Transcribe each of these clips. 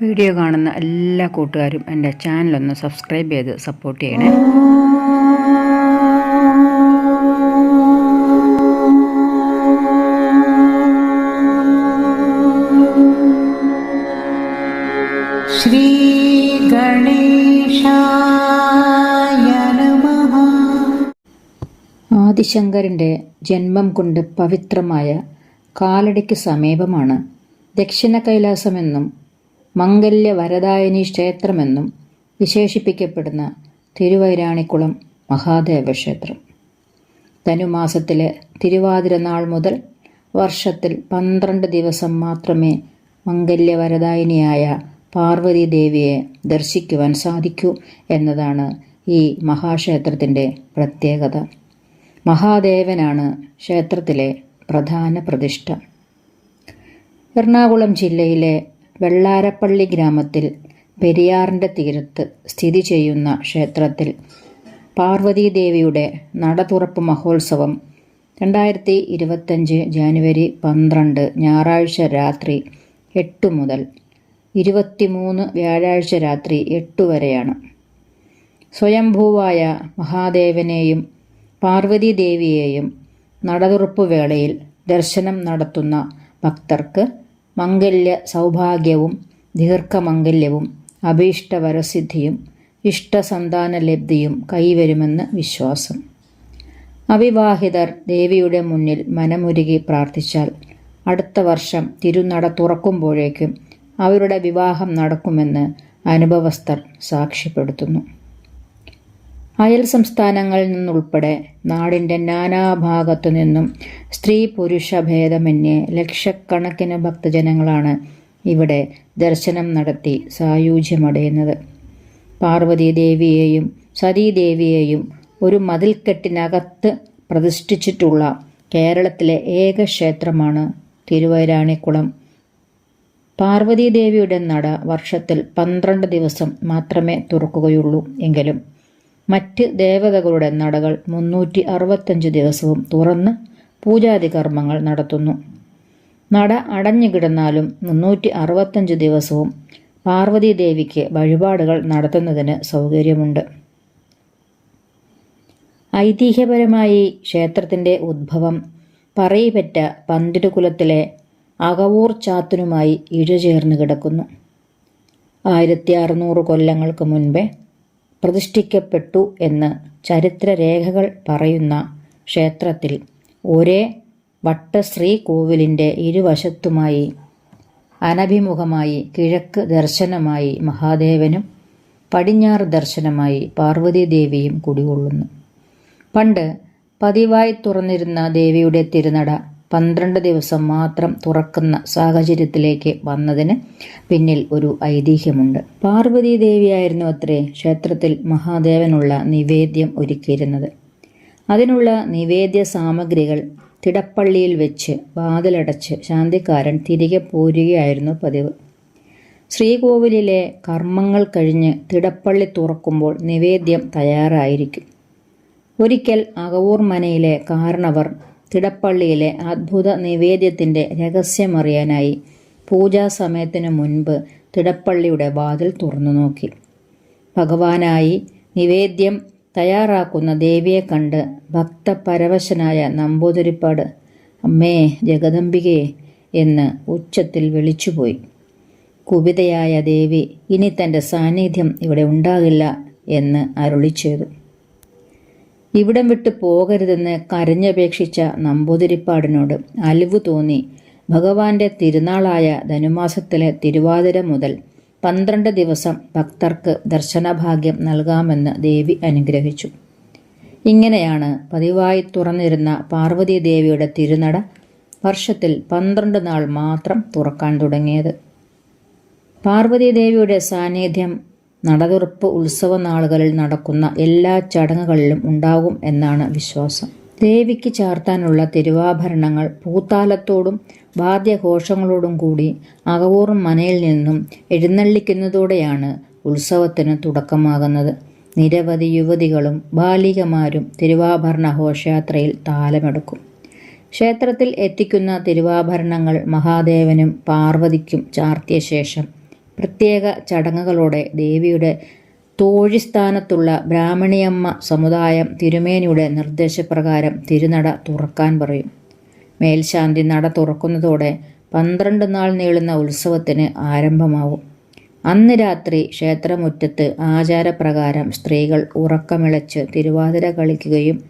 Video കാണുന്ന എല്ലാ കൂട്ടുകാരും എന്റെ ചാനലൊന്ന് സബ്സ്ക്രൈബ് ചെയ്ത് സപ്പോർട്ട് ചെയ്യണേ. ശ്രീഗണേശായ നമഃ. ആദിശങ്കരന്റെ ജന്മം കൊണ്ട് പവിത്രമായ കാലടിക്ക് സമീപമാണ് ദക്ഷിണ കൈലാസമെന്നും മംഗല്യ വരദായനി ക്ഷേത്രമെന്നും വിശേഷിപ്പിക്കപ്പെടുന്ന തിരുവൈരാണിക്കുളം മഹാദേവ ക്ഷേത്രം ധനുമാസത്തിലെ തിരുവാതിരനാൾ മുതൽ വർഷത്തിൽ പന്ത്രണ്ട് ദിവസം മാത്രമേ മംഗല്യവരദായിനിയായ പാർവതി ദേവിയെ ദർശിക്കുവാൻ സാധിക്കൂ എന്നതാണ് ഈ മഹാക്ഷേത്രത്തിന്റെ പ്രത്യേകത. മഹാദേവനാണ് ക്ഷേത്രത്തിലെ പ്രധാന പ്രതിഷ്ഠ. എറണാകുളം ജില്ലയിലെ വെള്ളാരപ്പള്ളി ഗ്രാമത്തിൽ പെരിയാറിന്റെ തീരത്ത് സ്ഥിതി ചെയ്യുന്ന ക്ഷേത്രത്തിൽ പാർവതീദേവിയുടെ നടതുറപ്പ് മഹോത്സവം രണ്ടായിരത്തി ഇരുപത്തഞ്ച് ജാനുവരി പന്ത്രണ്ട് ഞായറാഴ്ച രാത്രി എട്ട് മുതൽ ഇരുപത്തിമൂന്ന് വ്യാഴാഴ്ച രാത്രി എട്ട് വരെയാണ്. സ്വയംഭൂവായ മഹാദേവനെയും പാർവതീദേവിയെയും നടതുറപ്പ് വേളയിൽ ദർശനം നടത്തുന്ന ഭക്തർക്ക് മംഗല്യ സൗഭാഗ്യവും ദീർഘമംഗല്യവും അഭീഷ്ടവരസിദ്ധിയും ഇഷ്ടസന്താനലബ്ധിയും കൈവരുമെന്ന് വിശ്വാസം. അവിവാഹിതർ ദേവിയുടെ മുന്നിൽ മനമുരുകി പ്രാർത്ഥിച്ചാൽ അടുത്ത വർഷം തിരുനട തുറക്കുമ്പോഴേക്കും അവരുടെ വിവാഹം നടക്കുമെന്ന് അനുഭവസ്ഥർ സാക്ഷ്യപ്പെടുത്തുന്നു. അയൽ സംസ്ഥാനങ്ങളിൽ നിന്നുൾപ്പെടെ നാടിന്റെ നാനാഭാഗത്തു നിന്നും സ്ത്രീ പുരുഷ ഭേദമന്യേ ലക്ഷക്കണക്കിന് ഭക്തജനങ്ങളാണ് ഇവിടെ ദർശനം നടത്തി സായൂജ്യമടയുന്നത്. പാർവതീദേവിയെയും സതീദേവിയെയും ഒരു മതിൽക്കെട്ടിനകത്ത് പ്രതിഷ്ഠിച്ചിട്ടുള്ള കേരളത്തിലെ ഏക ക്ഷേത്രമാണ് തിരുവൈരാണിക്കുളം. പാർവതീദേവിയുടെ നട വർഷത്തിൽ പന്ത്രണ്ട് ദിവസം മാത്രമേ തുറക്കുകയുള്ളൂ എങ്കിലും മറ്റ് ദേവതകളുടെ നടകൾ മുന്നൂറ്റി അറുപത്തഞ്ച് ദിവസവും തുറന്ന് പൂജാതി കർമ്മങ്ങൾ നടത്തുന്നു. നട അടഞ്ഞു കിടന്നാലും മുന്നൂറ്റി അറുപത്തഞ്ച് ദിവസവും പാർവതീദേവിക്ക് വഴിപാടുകൾ നടത്തുന്നതിന് സൗകര്യമുണ്ട്. ഐതിഹ്യപരമായി ക്ഷേത്രത്തിന്റെ ഉദ്ഭവം പറയിപ്പറ്റ പന്തിരുകുലത്തിലെ അകവൂർ ചാത്തനുമായി ഇഴചേർന്ന് കിടക്കുന്നു. ആയിരത്തി അറുന്നൂറ് കൊല്ലങ്ങൾക്ക് മുൻപേ പ്രതിഷ്ഠിക്കപ്പെട്ടു എന്ന് ചരിത്രരേഖകൾ പറയുന്ന ക്ഷേത്രത്തിൽ ഒരേ വട്ടശ്രീ കോവിലിന്റെ ഇരുവശത്തുമായി അനഭിമുഖമായി കിഴക്ക് ദർശനമായി മഹാദേവനും പടിഞ്ഞാറ് ദർശനമായി പാർവതീദേവിയും കുടികൊള്ളുന്നു. പണ്ട് പതിവായി തുറന്നിരുന്ന ദേവിയുടെ തിരുനട പന്ത്രണ്ട് ദിവസം മാത്രം തുറക്കുന്ന സാഹചര്യത്തിലേക്ക് വന്നതിന് പിന്നിൽ ഒരു ഐതിഹ്യമുണ്ട്. പാർവതി ദേവിയായിരുന്നു അത്രേ ക്ഷേത്രത്തിൽ മഹാദേവനുള്ള നിവേദ്യം ഒരുക്കിയിരുന്നത്. അതിനുള്ള നിവേദ്യ സാമഗ്രികൾ തിടപ്പള്ളിയിൽ വെച്ച് വാതിലടച്ച് ശാന്തിക്കാരൻ തിരികെ പോരുകയായിരുന്നു പതിവ്. ശ്രീകോവിലിലെ കർമ്മങ്ങൾ കഴിഞ്ഞ് തിടപ്പള്ളി തുറക്കുമ്പോൾ നിവേദ്യം തയ്യാറായിരിക്കും. ഒരിക്കൽ അകവൂർ മനയിലെ കാരണവർ തിടപ്പള്ളിയിലെ അത്ഭുത നിവേദ്യത്തിന്റെ രഹസ്യമറിയാനായി പൂജാസമയത്തിനു മുൻപ് തിടപ്പള്ളിയുടെ വാതിൽ തുറന്നു നോക്കി. ഭഗവാനായി നിവേദ്യം തയ്യാറാക്കുന്ന ദേവിയെ കണ്ട് ഭക്തപരവശനായ നമ്പൂതിരിപ്പാട് അമ്മേ ജഗദംബികയെ എന്ന് ഉച്ചത്തിൽ വിളിച്ചുപോയി. കുപിതയായ ദേവി ഇനി തന്റെ സാന്നിധ്യം ഇവിടെ ഉണ്ടാകില്ല എന്ന് അരുളി ചെയ്തു. ഇവിടം വിട്ടു പോകരുതെന്ന് കരഞ്ഞപേക്ഷിച്ച നമ്പൂതിരിപ്പാടിനോട് അലിവ് തോന്നി. ഭഗവാന്റെ തിരുനാളായ ധനുമാസത്തിലെ തിരുവാതിര മുതൽ പന്ത്രണ്ട് ദിവസം ഭക്തർക്ക് ദർശനഭാഗ്യം നൽകാമെന്ന് ദേവി അനുഗ്രഹിച്ചു. ഇങ്ങനെയാണ് പതിവായി തുറന്നിരുന്ന പാർവതി ദേവിയുടെ തിരുനട വർഷത്തിൽ പന്ത്രണ്ട് നാൾ മാത്രം തുറക്കാൻ തുടങ്ങിയത്. പാർവതി ദേവിയുടെ സാന്നിധ്യം നടതുറപ്പ് ഉത്സവ നാളുകളിൽ നടക്കുന്ന എല്ലാ ചടങ്ങുകളിലും ഉണ്ടാകും എന്നാണ് വിശ്വാസം. ദേവിക്ക് ചാർത്താനുള്ള തിരുവാഭരണങ്ങൾ പൂത്താലത്തോടും വാദ്യഘോഷങ്ങളോടും കൂടി അകവൂർ മനയിൽ നിന്നും എഴുന്നള്ളിക്കുന്നതോടെയാണ് ഉത്സവത്തിന് തുടക്കമാകുന്നത്. നിരവധി യുവതികളും ബാലികമാരും തിരുവാഭരണ ഘോഷയാത്രയിൽ താലമെടുക്കും. ക്ഷേത്രത്തിൽ എത്തിക്കുന്ന തിരുവാഭരണങ്ങൾ മഹാദേവനും പാർവതിക്കും ചാർത്തിയ ശേഷം പ്രത്യേക ചടങ്ങുകളോടെ ദേവിയുടെ തോഴിസ്ഥാനത്തുള്ള ബ്രാഹ്മണിയമ്മ സമുദായം തിരുമേനിയുടെ നിർദ്ദേശപ്രകാരം തിരുനട തുറക്കാൻ പറയും. മേൽശാന്തി നട തുറക്കുന്നതോടെ പന്ത്രണ്ട് നാൾ നീളുന്ന ഉത്സവത്തിന് ആരംഭമാവും. അന്ന് രാത്രി ക്ഷേത്രമുറ്റത്ത് ആചാരപ്രകാരം സ്ത്രീകൾ ഉറക്കമിളച്ച് തിരുവാതിര കളിക്കുകയും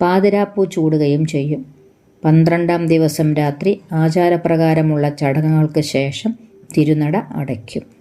പാതിരാപ്പൂ ചൂടുകയും ചെയ്യും. പന്ത്രണ്ടാം ദിവസം രാത്രി ആചാരപ്രകാരമുള്ള ചടങ്ങുകൾക്ക് ശേഷം തിരുനട അടയ്ക്കും.